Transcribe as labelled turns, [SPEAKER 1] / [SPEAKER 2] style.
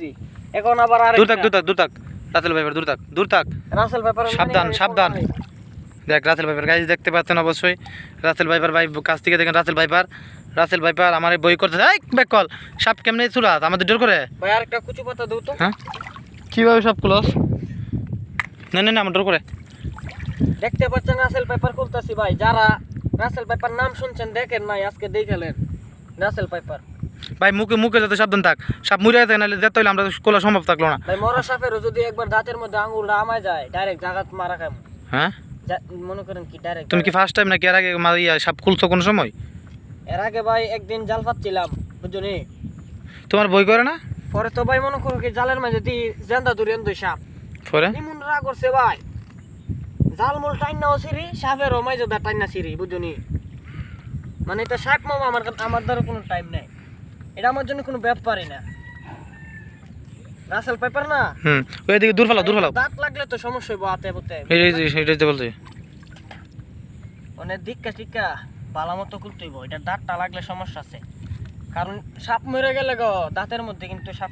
[SPEAKER 1] করছি এখন আবার আর
[SPEAKER 2] দূর থাক দূর থাক দূর থাক। রাসেল ভাইপার দূর থাক দূর থাক।
[SPEAKER 1] রাসেল পেপার
[SPEAKER 2] সাবধান, সাবধান। দেখ রাসেল ভাইপার গাইজ দেখতে পাচ্ছেন অবশ্যই। রাসেল ভাইপার ভাই কাছ থেকে দেখেন রাসেল ভাইপার। রাসেল ভাইপার আমার বই করতে এই ব্যাক কল। সাপ কেমনে চুলাত আমাদের জোর করে।
[SPEAKER 1] ভাই আরেকটা কুচু পাতা দাও তো।
[SPEAKER 2] হ্যাঁ? কীভাবে সব ক্লোজ না না না আমার ডোর করে।
[SPEAKER 1] দেখতে পাচ্ছেন রাসেল পেপার করতেছি ভাই। যারা রাসেল পেপার নাম শুনছেন দেখেন নাই আজকে দেখালেন রাসেল পেপার
[SPEAKER 2] ভাই মুখে মুখে যাতে সাবধান থাক। সাপ মুড়ে থাকে নাহলে যেতে হইলে আমরা কোলা সম্ভব থাকল না।
[SPEAKER 1] ভাই মরা সাপেরও যদি একবার দাঁতের মধ্যে আঙুলটা আমায় যায় ডাইরেক্ট জাগাত মারা খাম
[SPEAKER 2] হ্যাঁ?
[SPEAKER 1] মনে করেন কি ডাইরেক্ট
[SPEAKER 2] তুমি কি ফার্স্ট টাইম নাকি এর আগে মা- ইয়া সাপ খুলছো কোনো সময়?
[SPEAKER 1] এর আগে ভাই একদিন জাল পাচ্ছিলাম বুঝলি
[SPEAKER 2] তোমার বই করে না?
[SPEAKER 1] পরে তো ভাই মনে করো কি জালের মাঝে দি জেন্দা দূরে এন্দই সাপ।
[SPEAKER 2] পরে?
[SPEAKER 1] এমন রাগ করছে ভাই। জাল মূল টাইন নাও সিরি সাপের মাই যদি টাইন না সিরি বুঝলি মানে এটা সাপ মামা আমার আমার দ্বারা কোনো টাইম নাই। এটা আমার জন্য কোনো ব্যাপারই না। রাসেল পেপার না?
[SPEAKER 2] হুম ওই দিকে দূর ফেলাও দূর ফেলাও।
[SPEAKER 1] দাঁত লাগলে তো সমস্যা হইব হাতে বুতে
[SPEAKER 2] এইটাই এটা তো বলছি।
[SPEAKER 1] মানে দিক্কা টিক্কা ভালো মতো করতে হইব। এটা দাঁতটা লাগলে সমস্যা আছে। কারণ সাপ মরে গেলে গো দাঁতের মধ্যে কিন্তু সাপের